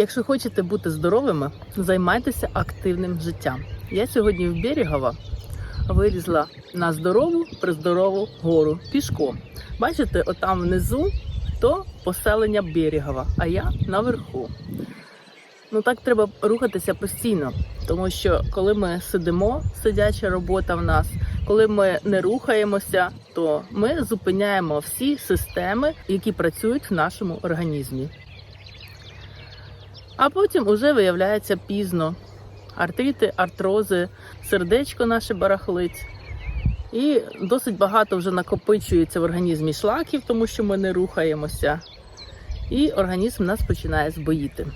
Якщо хочете бути здоровими, займайтеся активним життям. Я сьогодні в Берегова вилізла на здорову приздорову гору пішком. Бачите, отам внизу то поселення Берегова, а я наверху. Ну так треба рухатися постійно, тому що коли ми сидимо, сидяча робота в нас, коли ми не рухаємося, то ми зупиняємо всі системи, які працюють в нашому організмі. А потім уже виявляється пізно. Артрити, артрози, сердечко наше барахлить. І досить багато вже накопичується в організмі шлаків, тому що ми не рухаємося. І організм нас починає збоїти.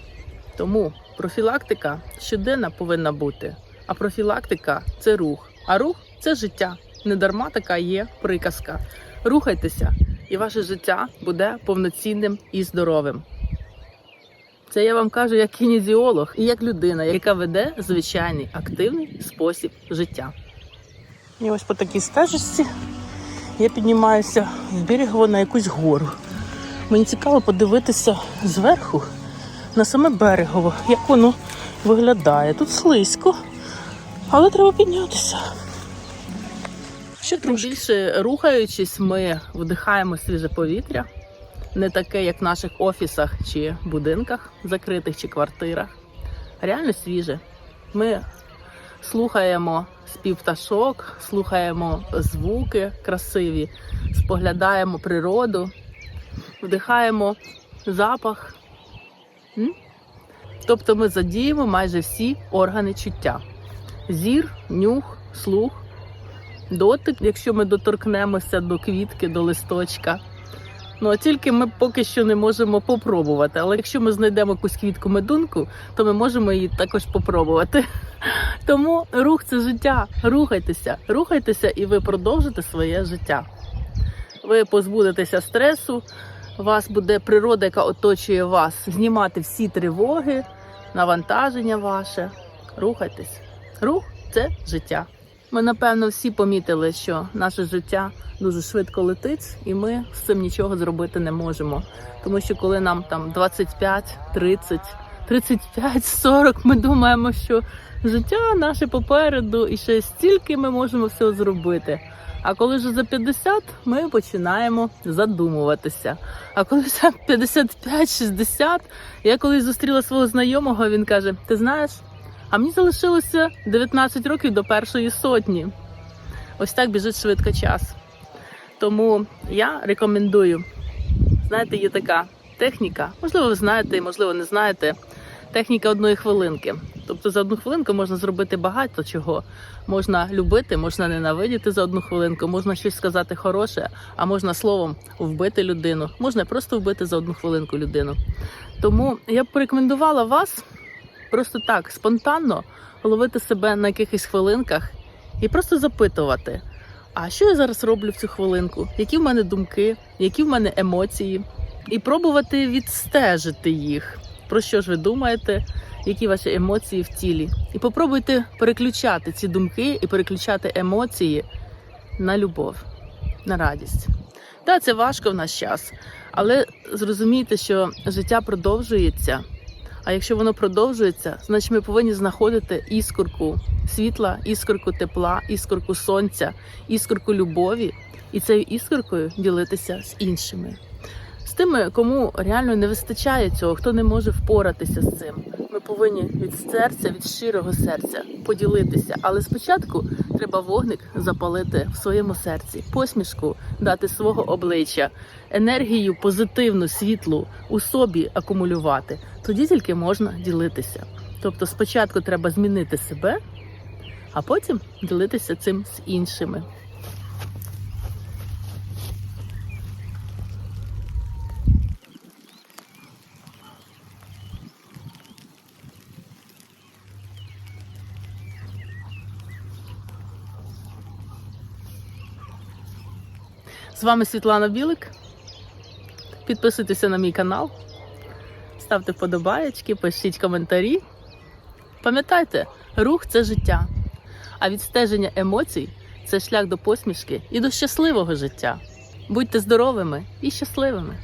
Тому профілактика щоденна повинна бути. А профілактика це рух. А рух це життя. Недарма така є приказка. Рухайтеся, і ваше життя буде повноцінним і здоровим. Це я вам кажу як кінезіолог і як людина, яка веде звичайний активний спосіб життя. І ось по такій стежечці я піднімаюся з берегово на якусь гору. Мені цікаво подивитися зверху на саме берегово, як воно виглядає. Тут слизько, але треба піднятися. Ще трошки. більше рухаючись, ми вдихаємо свіже повітря, не таке, як в наших офісах чи будинках закритих чи квартирах. Реально свіже. Ми слухаємо спів пташок, слухаємо звуки красиві, споглядаємо природу, вдихаємо запах. Тобто ми задіємо майже всі органи чуття: зір, нюх, слух, дотик, якщо ми доторкнемося до квітки, до листочка. Ну а тільки ми поки що не можемо попробувати. Але якщо ми знайдемо якусь квітку медунку, то ми можемо її також попробувати. Тому рух це життя. Рухайтеся, рухайтеся, і ви продовжите своє життя. Ви позбудетеся стресу, вас буде природа, яка оточує вас, знімати всі тривоги, навантаження ваше. Рухайтесь. Рух це життя. Ми, напевно, всі помітили, що наше життя дуже швидко летить, і ми з цим нічого зробити не можемо. Тому що коли нам там 25, 30, 35, 40, ми думаємо, що життя наше попереду, і ще стільки ми можемо всього зробити. А коли вже за 50, ми починаємо задумуватися. А коли за 55-60, я колись зустріла свого знайомого, він каже: Ти знаєш, а мені залишилося 19 років до першої сотні. Ось так біжить швидко час. Тому я рекомендую. Знаєте, є така техніка, можливо, ви знаєте, можливо, не знаєте. Техніка одної хвилинки. Тобто за одну хвилинку можна зробити багато чого. Можна любити, можна ненавидіти за одну хвилинку, можна щось сказати хороше, а можна словом вбити людину, можна просто вбити за одну хвилинку людину. Тому я б порекомендувала вас просто так спонтанно ловити себе на якихось хвилинках і просто запитувати. А що я зараз роблю в цю хвилинку? Які в мене думки, які в мене емоції, і пробувати відстежити їх. Про що ж ви думаєте, які ваші емоції в тілі? І попробуйте переключати ці думки і переключати емоції на любов, на радість. Так, це важко в наш час, але зрозумійте, що життя продовжується. А якщо воно продовжується, значить ми повинні знаходити іскорку світла, іскорку тепла, іскорку сонця, іскорку любові, і цією іскоркою ділитися з іншими. З тими, кому реально не вистачає цього, хто не може впоратися з цим. Повинні від серця, від щирого серця поділитися. Але спочатку треба вогник запалити в своєму серці, посмішку дати свого обличчя, енергію позитивну, світлу у собі акумулювати. Тоді тільки можна ділитися. Тобто, спочатку треба змінити себе, а потім ділитися цим з іншими. З вами Світлана Білик. Підписуйтеся на мій канал, ставте вподобаєчки, пишіть коментарі. Пам'ятайте, рух це життя, а відстеження емоцій це шлях до посмішки і до щасливого життя. Будьте здоровими і щасливими!